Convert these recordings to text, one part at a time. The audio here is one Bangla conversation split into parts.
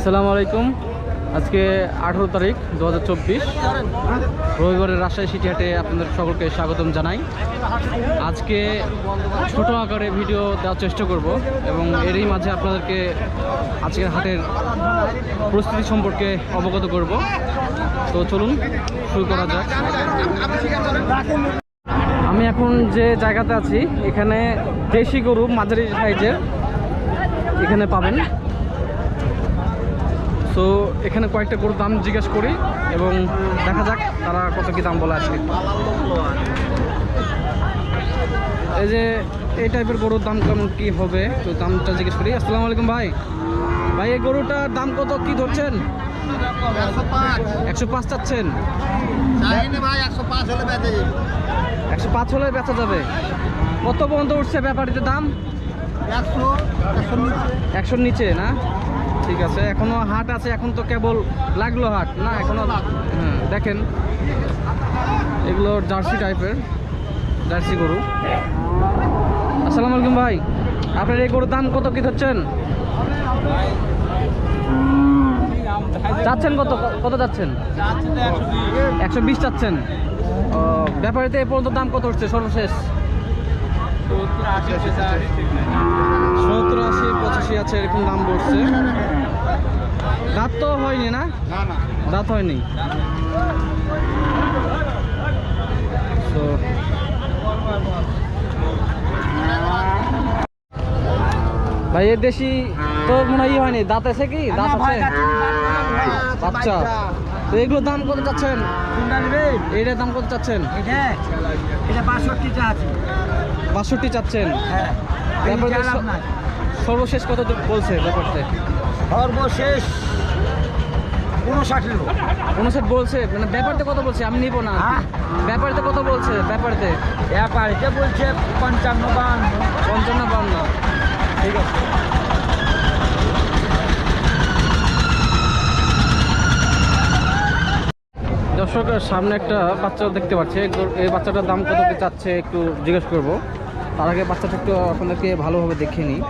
আসসালামু আলাইকুম। আজকে আঠেরো তারিখ দু হাজার চব্বিশ। রবিবারের রাজশাহী সিটি হাটে আপনাদের সকলকে স্বাগতম জানাই। আজকে ছোট আকারে ভিডিও দেওয়ার চেষ্টা করব এবং এরই মাঝে আপনাদেরকে আজকের হাটের পরিস্থিতি সম্পর্কে অবগত করব। তো চলুন, শুরু করা যাক। আমি এখন যে জায়গাতে আছি, এখানে দেশি গরু, মাঝারি সাইজের, এখানে পাবেন। তো এখানে কয়েকটা গরুর দাম জিজ্ঞেস করি এবং দেখা যাক তারা কত কি দাম বলে আজকে। এই যে এই টাইপের গরুর দাম কেমন কি হবে তো দামটা জিজ্ঞেস করি। আসসালামু আলাইকুম ভাই। ভাই এই গরুটার দাম কত কি ধরছেন? একশো পাঁচ চাচ্ছেন। ভাই একশো পাঁচ হলে বেচা যাবে। কত পর্যন্ত উঠছে ব্যাপারীতে দাম? একশো একশো একশোর নিচে না? ঠিক আছে এখনও হাট আছে এখন তো কেবল লাগল হাট না এখনও হ্যাঁ দেখেন এগুলো জার্সি টাইপের জার্সি গরু। আসসালামু আলাইকুম ভাই আপনার এই গরুর দাম কত কি ধরছেন? চাচ্ছেন কত কত চাচ্ছেন একশো বিশ চাচ্ছেন ও, ব্যাপারিতে এ পর্যন্ত দাম কত হচ্ছে সর্বশেষ? সত্তর আশি পঁচাশি আছে এরকম দাম পড়ছে। দাঁত তো হয়নি না? দাঁত হয়নি। তো ভাই এর দেশি তো মনে হয় হয়নি। দাঁত আছে কি? দাঁত আছে? বাচ্চা। তো এগুলোর দাম কত চাচ্ছেন? এইটার দাম কত চাচ্ছেন? বাষট্টি চাচ্ছেন। হ্যাঁ। তারপরে সর্বশেষ কত দূর বলছে ব্যাপারটা? সর্বশেষ উনষাট লোক উনষাট বলছে মানে ব্যাপারতে কত বলছে? আমি নিব না? ব্যাপারতে কত বলছে? ব্যাপারতে ব্যাপারীতে বলছে পঞ্চান্ন বান্ন। পঞ্চান্ন বান্ন। ঠিক আছে। দর্শক সামনে একটা বাচ্চা দেখতে পাচ্ছে। এই বাচ্চাটার দাম কত কি চাচ্ছে একটু জিজ্ঞেস করব। তার আগে বাচ্চাটা একটু আপনাদেরকে ভালোভাবে দেখে নিই।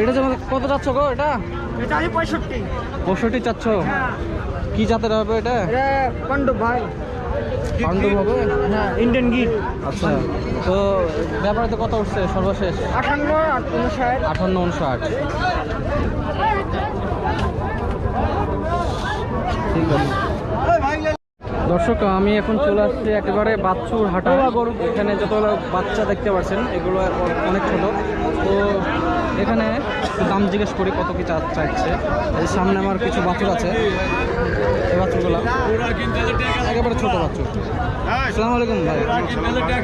এটা যেমন কত চাচ্ছ গো এটা? পঁয়ষট্টি। পঁয়ষট্টি চাচ্ছ? কি জাতের হবে এটা? পাণ্ডব ভাই। পাণ্ডব হবে? হ্যাঁ ইন্ডিয়ান গিট আচ্ছা তো ব্যাপারে তো কত উঠছে সর্বশেষ। উনষাট আঠান্ন উনষাট। ঠিক আছে। দর্শক আমি এখন চলে আসছি একেবারে বাচ্চুর হাটা। গরু এখানে যতগুলো বাচ্চা দেখতে পাচ্ছেন এগুলো অনেক ছোট। তো এখানে দাম জিজ্ঞেস করি কত কি চাইছে? এই সামনে আমার কিছু বাছুর আছে। এই বাছুরগুলো একেবারে ছোট বাছুর। আসসালামু আলাইকুম ভাই।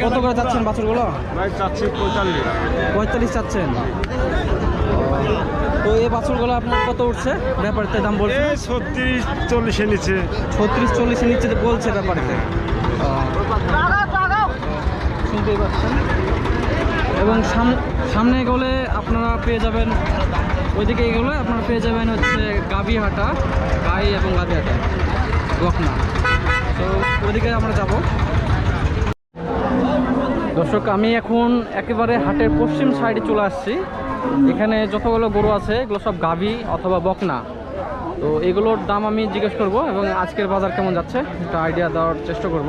কত করে চাচ্ছেন বাছুরগুলো? ভাই চাচ্ছি পঁয়তাল্লিশ। পঁয়তাল্লিশ চাচ্ছেন। তো এই বাছুরগুলো আপনার কত উঠছে? ব্যাপারতে দাম বলছে ছত্রিশ চল্লিশের নিচে। ছত্রিশ চল্লিশের নিচে বলছে ব্যাপারতে শুনতেই পাচ্ছেন। এবং সাম- সামনে এগোলে আপনারা পেয়ে যাবেন ওইদিকে এগোলে আপনারা পেয়ে যাবেন হচ্ছে গাবিহাটা গাই এবং গাবিহাটা লখনা তো ওইদিকে আমরা যাব। দর্শক আমি এখন একেবারে হাটের পশ্চিম সাইডে চলে আসছি। এখানে যতগুলো গরু আছে এগুলো সব গাভী অথবা বকনা। তো এগুলোর দাম আমি জিজ্ঞেস করব এবং আজকের বাজার কেমন যাচ্ছে একটা আইডিয়া দেওয়ার চেষ্টা করব।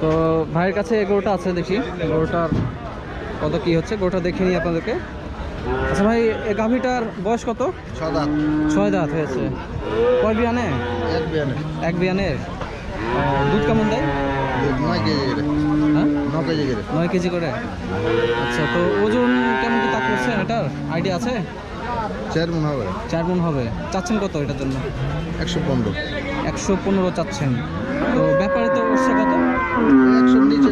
তো ভাইয়ের কাছে গরুটা আছে দেখি গরুটার কত কি হচ্ছে গরুটা দেখে নিই আপনাদেরকে। আচ্ছা ভাই এই গাভীটার বয়স কত? ছয় দাঁত। হয়েছে। কয় বিয়ানে? এক বিয়ানে। এক বিয়ানের। দুধ কেমন দেয়? নয় কেজি হ্যাঁ? নয় কেজি করে। আচ্ছা তো ওজন কেমন কি তা করছেন এটার আইডিয়া আছে? চার মন হবে। চার গুণ হবে। চাচ্ছেন কত এটার জন্য? একশো পনেরো। একশো পনেরো চাচ্ছেন। তো ব্যাপারে তো উঠছে কত? নিচে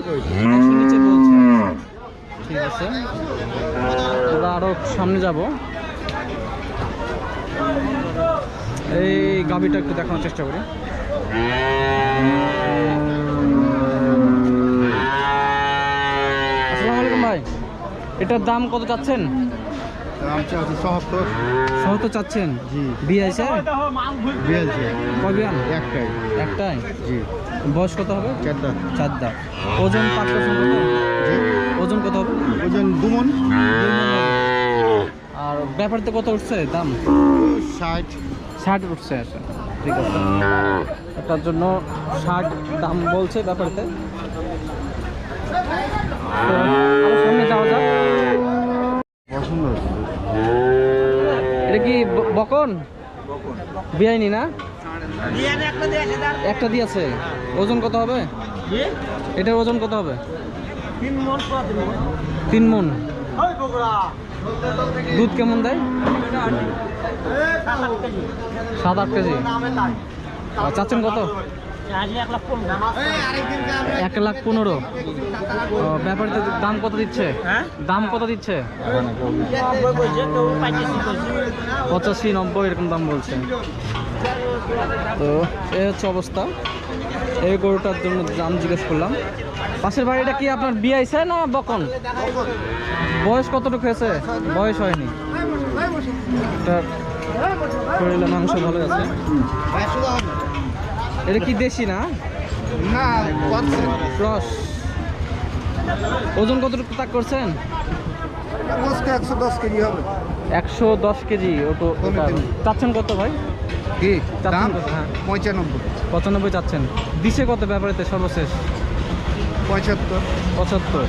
একশো নিচে বলছে। ঠিক আছে। আমরা আরও সামনে যাব। এই গাবিটা একটু দেখানোর চেষ্টা করি আসসালামু আলাইকুম ভাই এটার দাম কত চাচ্ছেন? সত্তর। চাচ্ছেন? জি। বিয়ে আছে একটাই। একটাই? জি। বয়স কত হবে? চারটা ওজন পাঁচ কত জি। ওজন কত হবে? ওজন দুমন। আর ব্যাপারতে কত উঠছে দাম? ষাট। ষাট উঠছে আচ্ছা। ঠিক আছে। এটার জন্য ষাট দাম বলছে ব্যাপারতে। সামনে যাওয়া যাক। এটা কি বকন? বিআইনি না? একটা দিয়েছে। ওজন কত হবে? এটার ওজন কত হবে? তিন মন। দুধ কেমন দেয়? সাত আট কেজি। আর চাচ্ছেন কত? এক লাখ পনেরো। ও, ব্যাপারীতে দাম কত দিচ্ছে? দাম কত দিচ্ছে? পঁচাশি নব্বই এরকম দাম বলছে। তো এই হচ্ছে অবস্থা। এই গরুটার জন্য দাম জিজ্ঞেস করলাম। পাশের বাড়িটা কি আপনার বিয়ে আইছে না বকন? বয়স কতটুকু হয়েছে? বয়স হয়নি। তার শরীরে মাংস ভালো আছে। এটা কি দেশি না? না ক্রস ওজন কতটুকু তাক করছেন? একশো দশ কেজি হবে। একশো দশ কেজি ওটো চাচ্ছেন কত ভাই? কি? হ্যাঁ। পঁচানব্বই। পঁচানব্বই চাচ্ছেন। দিশে কত ব্যাপারেতে সর্বশেষ? পঁচাত্তর। পঁচাত্তর।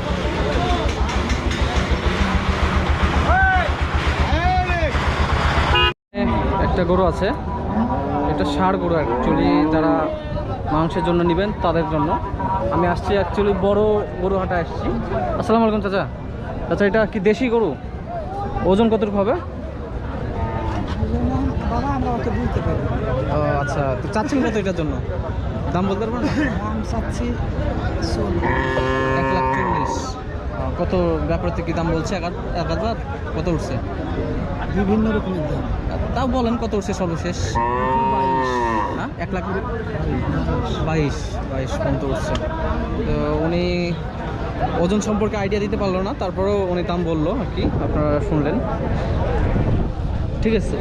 একটা গরু আছে। এটা ষাড় গরু অ্যাকচুয়ালি যারা মাংসের জন্য নেবেন তাদের জন্য। আমি আসছি অ্যাকচুয়ালি বড় গরু হাটে আসছি। আসসালামু আলাইকুম চাচা। আচ্ছা এটা কি দেশি গরু? ওজন কতটুকু হবে? আচ্ছা। তো চাচ্ছেন কত এটার জন্য? দাম বলতে পারবেন? চাচ্ছি এক লাখ চল্লিশ। কত ব্যাপারতে কি দাম বলছে? এক হাজার? কত উঠছে? বিভিন্ন রকমের দাম। তাও বলেন কত উঠছে সর্বশেষ? হ্যাঁ এক লাখ বাইশ বাইশ পর্যন্ত উঠছে। তো উনি ওজন সম্পর্কে আইডিয়া দিতে পারল না, তারপরেও উনি দাম বলল আর কি, আপনারা শুনলেন। ঠিক আছে।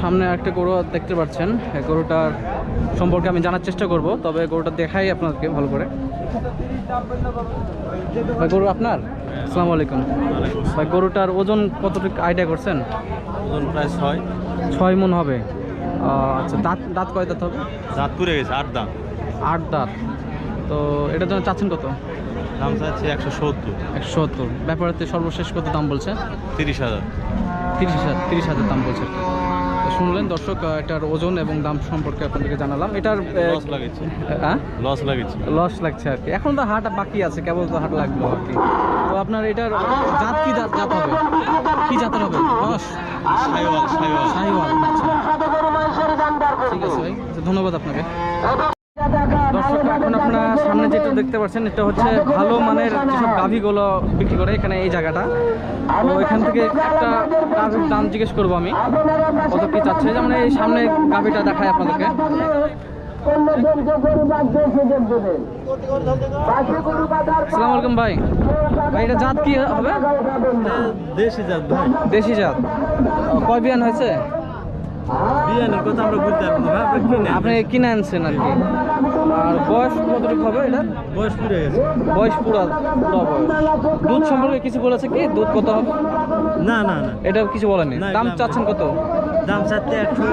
সামনে একটা গরু দেখতে পাচ্ছেন। গরুটার সম্পর্কে আমি জানার চেষ্টা করব তবে গরুটা দেখাই আপনাদেরকে ভালো করে। ভাই গরু আপনার? আসসালামু আলাইকুম। ভাই গরুটার ওজন কতটুকু আইডিয়া করছেন? ওজন প্রায় ছয়। ছয় মন হবে। আচ্ছা দাঁত দাঁত কয় দাঁত হবে? দাঁত পুড়ে গেছে আট দাঁত। আট দাঁত। তো এটার জন্য চাচ্ছেন কত? দাম চাচ্ছে একশো সত্তর। একশো সত্তর। ব্যাপারেতে সর্বশেষ কত দাম বলছে? তিরিশ হাজার। তিরিশ হাজার তিরিশ হাজার দাম বলছে। শুনলেন দর্শক এটার ওজন এবং দাম সম্পর্কে আপনাদেরকে জানালাম। এটার লস লাগেছে হ্যাঁ? লস লাগেছে লস লাগছে আর কি। এখন তো হাট বাকি আছে কেবল তো হাট লাগল আর কি। তো আপনার এটার জাত কি জাত জাত হবে? কি জাতের হবে? রস? সাইওয়াল সাইওয়াল। শাহিওয়াল আচ্ছা। ঠিক আছে ভাই ধন্যবাদ আপনাকে। দর্শক এখন আপনারা সামনে যেটা দেখতে পাচ্ছেন এটা হচ্ছে ভালো মানের যেসব গাভিগুলো বিক্রি করে এখানে এই জায়গাটা। তো এখান থেকে একটা গাভির দাম জিজ্ঞেস করব আমি কত কি চাচ্ছে? যেমন এই সামনে গাভিটা দেখায় আপনাদেরকে। আসসালামু আলাইকুম ভাই। ভাই এটা জাত কি হবে? দেশি জাত ভাই। দেশি জাত। কয় বিয়ান হয়েছে? বিয়ানের কথা আমরা বলতে পারব না আমরা কিনে আপনি কিনে আনছেন আর কি। আর বয়স কতটুকু হবে এটা? বয়স পুড়ে গেছে। বয়স পুরা পুরা বয়স। দুধ সম্পর্কে কিছু বলেছে কি? দুধ কত হবে? না না না। এটা কিছু বলেনি দাম চাচ্ছেন কত? দাম চাচ্ছে একশো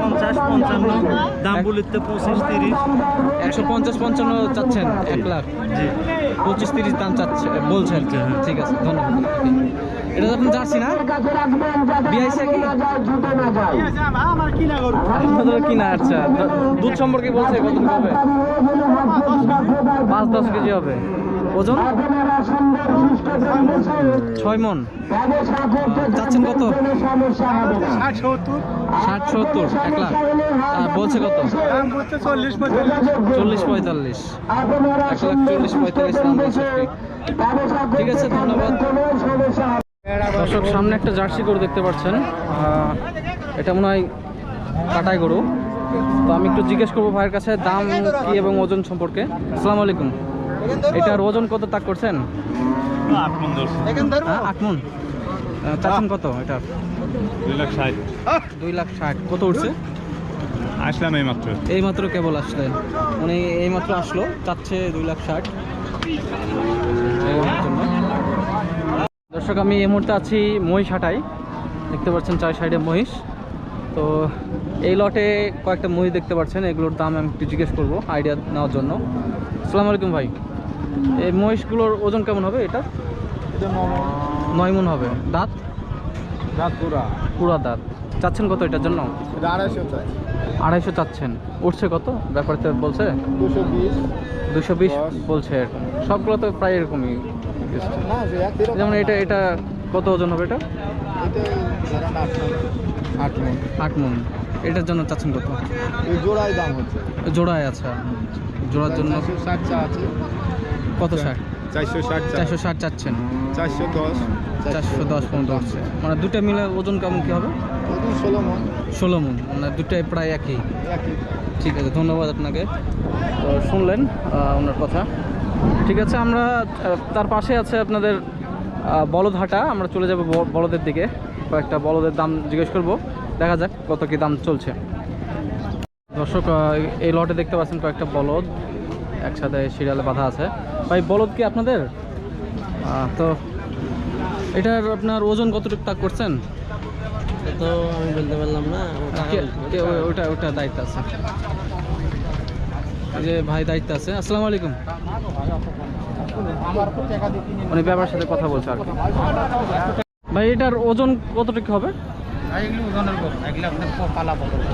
পঞ্চাশ পঞ্চান্ন। দাম বলিতে পঁচিশ তিরিশ। একশো পঞ্চাশ পঞ্চান্ন চাচ্ছেন এক লাখ। জি। পঁচিশ তিরিশ দাম চাচ্ছে বলছেন হ্যাঁ। ঠিক আছে ধন্যবাদ। এটা তো জার্সি না? বিআইসি কি? কিনা আচ্ছা। দুধ সম্পর্কে বলছে কত হবে? পাঁচ দশ কেজি হবে। ওজন? ছয় মন। চাচ্ছেন কত? ষাট সত্তর। এক লাখ। বলছে কত? চল্লিশ পঁয়তাল্লিশ। এক লাখ চল্লিশ পঁয়তাল্লিশ দাম বলছে। ঠিক আছে ধন্যবাদ। দর্শক সামনে একটা জার্সি গরু দেখতে পাচ্ছেন। এটা মনে হয় কাটাই গরু। তো আমি একটু জিজ্ঞেস করব ভাইয়ের কাছে দাম কি এবং ওজন সম্পর্কে। আসসালামু আলাইকুম। এটার ওজন কত তাক করছেন? আট হ্যাঁ মন। চাচ্ছেন কত এটার? দুই লাখ ষাট। দুই লাখ ষাট। কত উঠছে? আসলাম এই মাত্র এই মাত্র কেবল আসলে উনি এই মাত্র আসলো চাচ্ছে দুই লাখ ষাট। দর্শক আমি এই মুহূর্তে আছি মহিষাটাই দেখতে পাচ্ছেন চার সাইডে মহিষ। তো এই লটে কয়েকটা মহিষ দেখতে পাচ্ছেন। এগুলোর দাম আমি একটু জিজ্ঞেস করব আইডিয়া নেওয়ার জন্য। আসসালামু আলাইকুম ভাই। এই মহিষগুলোর ওজন কেমন হবে এটা? নয় মন হবে। দাঁত? দাঁত পুরা। পুরা দাঁত। চাচ্ছেন কত এটার জন্য? আড়াইশো আড়াইশো চাচ্ছেন। উঠছে কত? ব্যাপারতে বলছে? দুশো বিশ। বলছে। সবগুলো তো প্রায় এরকমই। যেমন এটা এটা কত ওজন হবে এটা? আট মণ। আট মন এটার জন্য চাচ্ছেন কত? জোড়ায় দাম হচ্ছে। জোড়ায় আচ্ছা। জোড়ার জন্য আছে। কত ষাট? চারশো ষাট চারশো ষাট চাচ্ছেন। চারশো দশ। চারশো দশ পর্যন্ত হচ্ছে মানে দুটা মিলে ওজন কেমন কী হবে? ষোলো মন। ষোলো মন। মানে দুটাই প্রায় একই। একই। ঠিক আছে ধন্যবাদ আপনাকে। তো শুনলেন ওনার কথা। ঠিক আছে আমরা তার পাশে আছে আপনাদের আহ, বলদহাটা। আমরা চলে যাব বলদের দিকে। কয়েকটা বলদের দাম জিজ্ঞেস করব। দেখা যাক কত কি দাম চলছে। দর্শক এই লটে দেখতে পাচ্ছেন কয়েকটা বলদ। একসাথে সিরিয়ালে বাঁধা আছে। ভাই বলদ কি আপনাদের? তো এটার আপনার ওজন কতটুকু তাক করছেন? তো আমি বলতে পারলাম না কে- ওটা ওটা দায়িত্ব আছে। যে ভাই দায়িত্ব আছে। আসসালামু আলাইকুম। মানে ব্যাপার সাথে কথা বলছে আর কি। ভাই এটার ওজন কতটুকু হবে?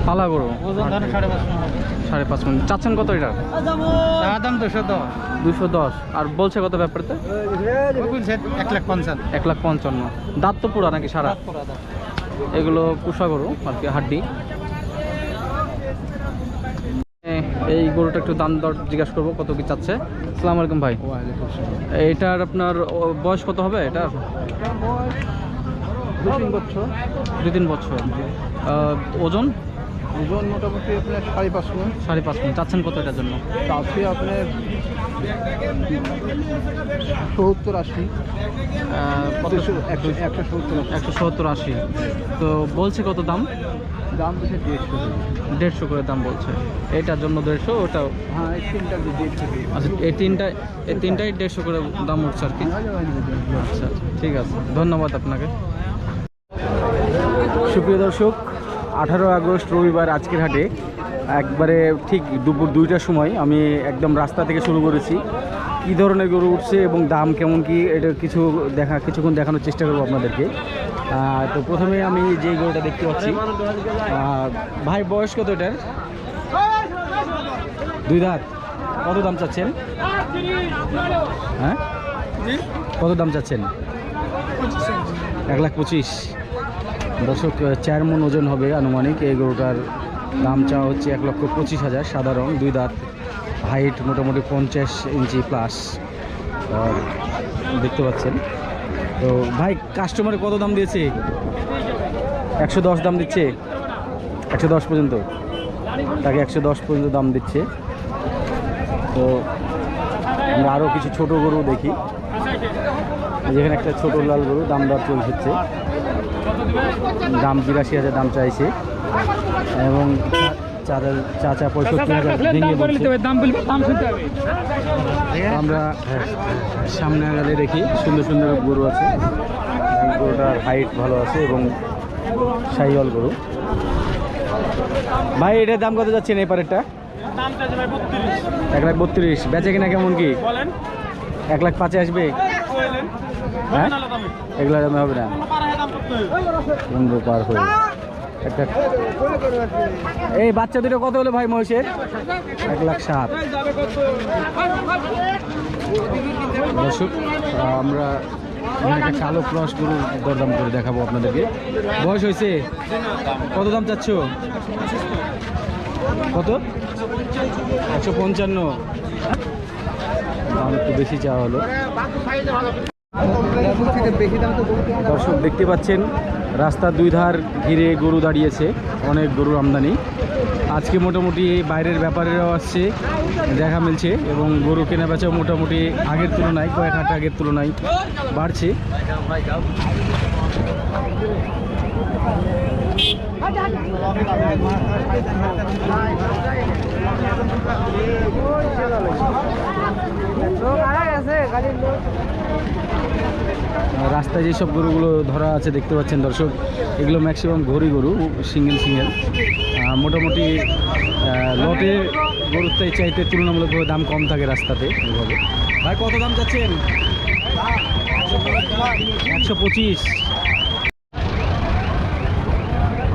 পালা গরু। ওজন ধরেন সাড়ে পাঁচশো সাড়ে পাঁচ মিনিট চাচ্ছেন কত এটার চা দাম দুশো দশ। দুশো দশ। আর বলছে কত ব্যাপারতে এক লাখ পঞ্চান্ন। এক লাখ পঞ্চান্ন। দাঁত তো পুরা নাকি সারা? এগুলো পুষা গরু আর কি হাড্ডি। এই গরুটা একটু দাম দর জিজ্ঞাসা করব কত কি চাচ্ছে। আসসালামু আলাইকুম ভাই। এটার আপনার বয়স কত হবে এটার? দু তিন বছর। দুই তিন বছর। ওজন? ওজন মোটামুটি আপনার সাড়ে পাঁচশো সাড়ে পাঁচ মিনিট চাচ্ছেন কত এটার জন্য? তাতে আপনার সত্তর আশি। একশো সত্তর আশি। একশো সত্তর আশি। তো বলছে কত দাম? দাম বেশি দেড়শো। দেড়শো করে দাম বলছে। এটার জন্য দেড়শো ওটা হ্যাঁ এই তিনটা দেড়শো আচ্ছা এই তিনটা এই তিনটাই দেড়শো করে দাম উঠছে আর কি। আচ্ছা ঠিক আছে। ধন্যবাদ আপনাকে। সুপ্রিয় দর্শক, আঠারো আগস্ট রবিবার আজকের হাটে একবারে ঠিক দুপুর দুইটার সময় আমি একদম রাস্তা থেকে শুরু করেছি। কী ধরনের গরু উঠছে এবং দাম কেমন কি, এটা কিছু দেখা, কিছুক্ষণ দেখানোর চেষ্টা করব আপনাদেরকে। তো প্রথমে আমি যেই গরুটা দেখতে পাচ্ছি ভাই, বয়স কত এটার? দুই দাঁত। কত দাম চাচ্ছেন? হ্যাঁ? কত দাম চাচ্ছেন? এক লাখ পঁচিশ। দর্শক চার মন ওজন হবে আনুমানিক এই গরুটার দাম চাওয়া হচ্ছে এক লক্ষ পঁচিশ হাজার সাধারণ দুই দাঁত হাইট মোটামুটি পঞ্চাশ ইঞ্চি প্লাস দেখতে পাচ্ছেন। তো ভাই কাস্টমারে কত দাম দিয়েছে? একশো দশ দাম দিচ্ছে। একশো দশ পর্যন্ত? তাকে একশো দশ পর্যন্ত দাম দিচ্ছে। তো আমরা আরও কিছু ছোট গরু দেখি। যেখানে একটা ছোট লাল গরু, দাম দর চলছে। দাম বিরাশি হাজার দাম চাইছে। এবং চাচা পঁয়ষট্টি হাজার আমরা হ্যাঁ, সামনে গেলে দেখি সুন্দর সুন্দর গরু আছে। গরুটার হাইট ভালো আছে এবং সাইওয়াল গরু। ভাই এটার দাম কত যাচ্ছেন এই পারেরটা? এক লাখ বত্রিশ। বেচে কিনা কেমন কি? এক লাখ পাঁচে আসবে? হ্যাঁ? এগুলো দামে হবে না। পার হয়ে এই বাচ্চা দুটো কত হলো ভাই মহিষের? এক লাখ সাত। দর্শক, আমরা একটা কালো ক্রস গরু দরদাম করে দেখাবো আপনাদেরকে। বয়স হয়েছে? কত দাম চাচ্ছ? কত? একশো পঞ্চান্ন। দাম একটু বেশি চাওয়া হলো। দর্শক দেখতে পাচ্ছেন রাস্তার দুই ধার ঘিরে গরু দাঁড়িয়েছে অনেক গরুর আমদানি। আজকে মোটামুটি বাইরের ব্যাপারেরাও আসছে দেখা মিলছে এবং গরু কেনা বেচাও মোটামুটি আগের তুলনায় কয়েক হাট আগের তুলনায় বাড়ছে। আহ, রাস্তায় যেসব গরুগুলো ধরা আছে দেখতে পাচ্ছেন দর্শক, এগুলো ম্যাক্সিমাম ঘড়ি গরু সিঙ্গেল সিঙ্গেল মোটামুটি লটে গরুর তাই চাইতে তুলনামূলকভাবে দাম কম থাকে রাস্তাতে এভাবে ভাই, কত দাম চাচ্ছেন? একশো পঁচিশ।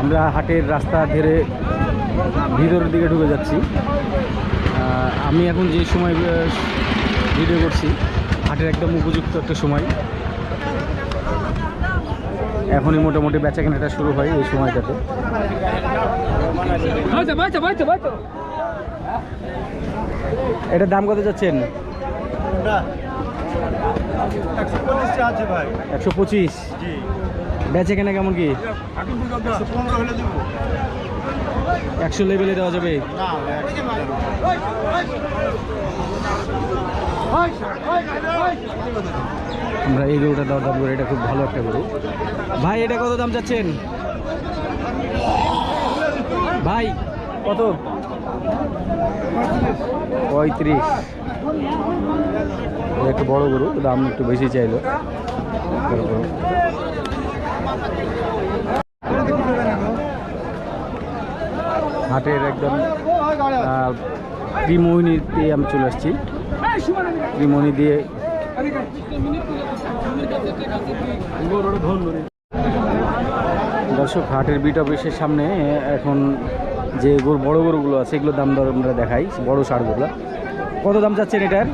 আমরা হাটের রাস্তা ধরে ভিতরের দিকে ঢুকে যাচ্ছি। আমি এখন যে সময় ভিডিও করছি, হাটের একদম উপযুক্ত একটা সময়। এখনই মোটামুটি বেচা কেনাটা শুরু হয় এই সময়টাতে। এটার দাম কত যাচ্ছেন? একশো পঁচিশ জি। বেচে কেনা কেমন কি? একশো লেভেলে দেওয়া যাবে? না আমরা এই গরুটা দেওয়ার দাম করে এটা খুব ভালো একটা গরু। ভাই, এটা কত দাম চাচ্ছেন? ভাই, কত? পঁয়ত্রিশ। একটু বড় গরু, দাম একটু বেশি চাইলো। হাটের একদম ত্রিমোহিনী দিয়ে আমি চলে আসছি। ত্রিমোহিনী দিয়ে দর্শক, হাটের বিট অফিসের সামনে এখন যে গরু, বড় গরুগুলো আছে, এগুলোর দাম দর আমরা দেখাই, বড় ষাড়গুলো কত দাম চাচ্ছেন এটার?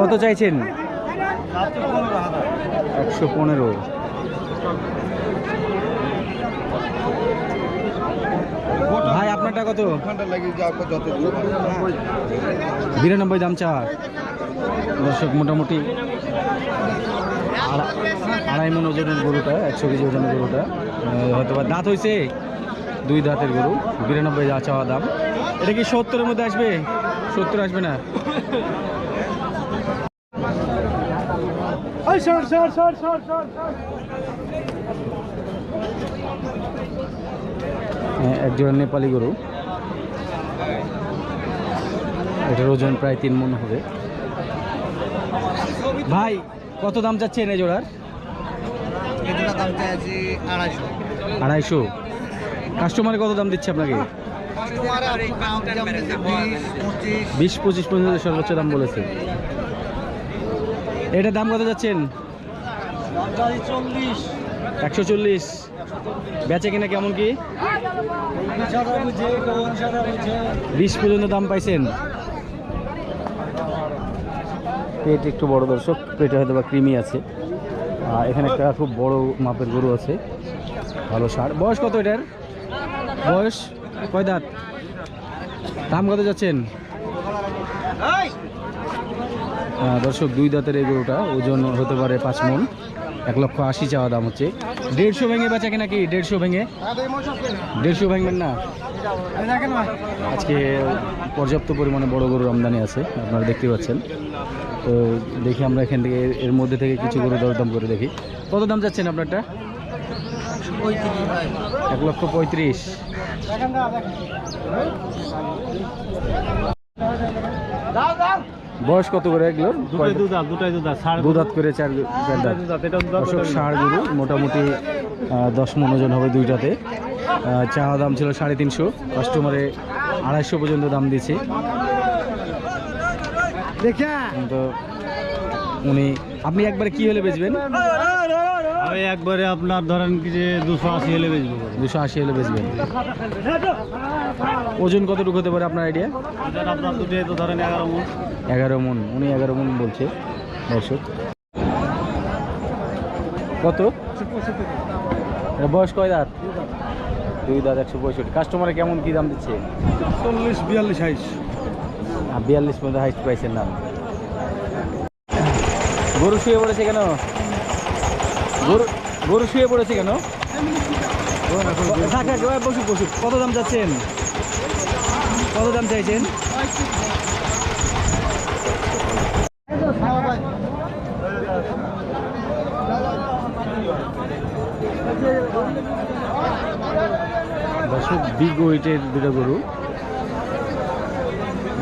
কত চাইছেন? একশো পনেরো। কত? বিরানব্বই দাম চা দর্শক মোটামুটি আড়াই মন ওজনের গরুটা একশো কেজি ওজনের গরুটা। হয়তো বা দাঁত হয়েছে দুই দাঁতের গরু বিরানব্বই যা চাওয়া দাম। এটা কি সত্তরের মধ্যে আসবে? সত্তর আসবে না। হ্যাঁ, এক নেপালি গরু। এটার ওজন প্রায় তিন মন হবে। ভাই কত দাম চাচ্ছেন এই জোড়ার? আড়াইশো। কাস্টমারে কত দাম দিচ্ছে আপনাকে? বিশ পঁচিশ। পর্যন্ত সর্বোচ্চ দাম বলেছে। এটার দাম কত যাচ্ছেন? একশো চল্লিশ। বেচে কিনা কেমন কি? বিশ পর্যন্ত দাম পাইছেন। পেট একটু বড় দর্শক, পেটে হয়তো বা কৃমি আছে। এখানে একটা খুব বড় মাপের গরু আছে। ভালো সার। বয়স কত এটার? বয়স? কয় দাঁত? দাম কত যাচ্ছেন? দর্শক, দুই দাঁতের এই গরুটা ওজন হতে পারে পাঁচ মন। এক লক্ষ আশি চাওয়া দাম হচ্ছে। দেড়শো ভেঙে বেচা কিনা কি? দেড়শো ভেঙে? দেড়শো ভাঙবেন না? আজকে পর্যাপ্ত পরিমাণে বড় গরুর আমদানি আছে, আপনারা দেখতে পাচ্ছেন। তো দেখি আমরা এখান থেকে এর- মধ্যে থেকে কিছু গরু দরদাম করে দেখি। কত দাম যাচ্ছেন আপনারটা? এক লক্ষ পঁয়ত্রিশ। বয়স কত করে এগুলো দুটাই দুধ দুটাই দুধ সাড়ে দু দাঁত করে চার ষাঁড় গরু মোটামুটি দশ মন ওজন হবে দুইটাতে। চাওয়া দাম ছিল সাড়ে তিনশো কাস্টমারে আড়াইশো পর্যন্ত দাম দিয়েছে। তো উনি আপনি একবারে কি হলে বেচবেন? আমি একবারে আপনার ধরেন কি যে দুশো আশি হলে বেচবো। দুশো আশি হলে বেচবেন। ওজন কতটুকু হতে পারে আপনার আইডিয়া আপনার দুটোই তো ধরেন এগারো মন। এগারো মন উনি এগারো মন বলছে দর্শক। কত? বয়স কয় দাঁত? দুই দাঁত একশো পঁয়ষট্টি। কাস্টমারে কেমন কি দাম দিচ্ছে? চল্লিশ বিয়াল্লিশ হাইস। বিয়াল্লিশ পর্যন্ত হাইস্ট প্রাইসের নাম গরু শুয়ে পড়েছে কেন? গরু গরু শুয়ে পড়েছে কেন? বসুক বসুক। কত দাম চাচ্ছেন কত দাম চাইছেন? দর্শক বিগ ওয়েটের দুটো গরু।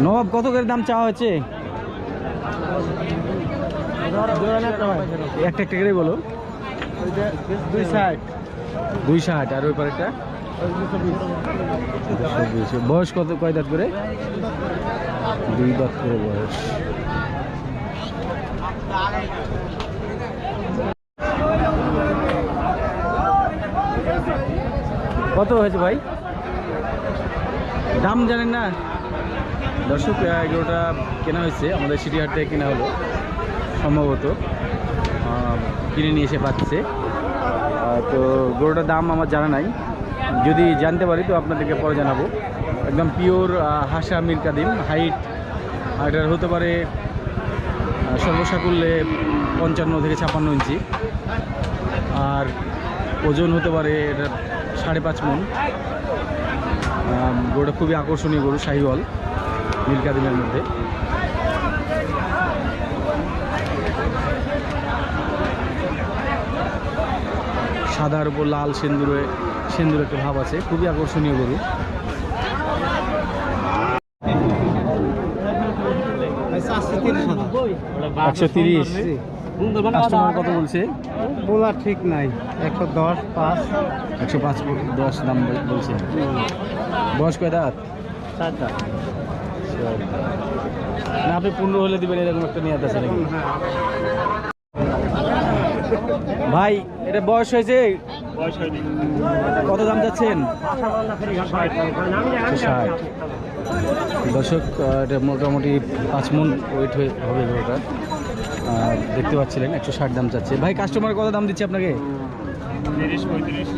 নবাব কত করে দাম চাওয়া হচ্ছে একটা একটা করে বলো। দুই সাইড দুই ষাট আর ওই পারেরটা? বয়স কত কয় দাঁত করে? দুই দাঁত করে বয়স। কত হয়েছে ভাই? দাম জানেন না? দর্শক আহ, এগুলোটা কেনা হয়েছে। আমাদের সিটিহাট থেকে কেনা হলো। সম্ভবত। কিনে নিয়ে এসে পাচ্ছে। তো গরুটার দাম আমার জানা নাই। যদি জানতে পারি তো আপনাদেরকে পরে জানাব। একদম পিওর হাসা মির কাদিম হাইট এটার হতে পারে আহ, সর্বসাকুল্যে পঞ্চান্ন থেকে ছাপান্ন ইঞ্চি। আর ওজন হতে পারে এটা সাড়ে পাঁচ মন। গরুটা খুবই আকর্ষণীয় গরু শাহিওয়াল নীল কাদিমের মধ্যে। সাদার উপর লাল সিন্দুরে সিন্দুর একটা ভাব আছে খুবই আকর্ষণীয় গরু। একশো তিরিশ। কাস্টমার কত বলছে? বলা ঠিক নাই একশো দশ পাঁচ। একশো পাঁচ দশ দাম বলছে। বয়স কয় দাঁত? না আপনি পনেরো হলে দিবেন এরকম একটা নিয়ে আছে নাকি? ভাই এটা বয়স হয়েছে? কত দাম যাচ্ছেন দর্শক এটা মোটামুটি পাঁচ মন ওয়েট হয়ে হবে ওটা দেখতে পাচ্ছিলেন একশো ষাট দাম চাচ্ছে। ভাই কাস্টমার কত দাম দিচ্ছে আপনাকে? তিরিশ পঁয়ত্রিশ।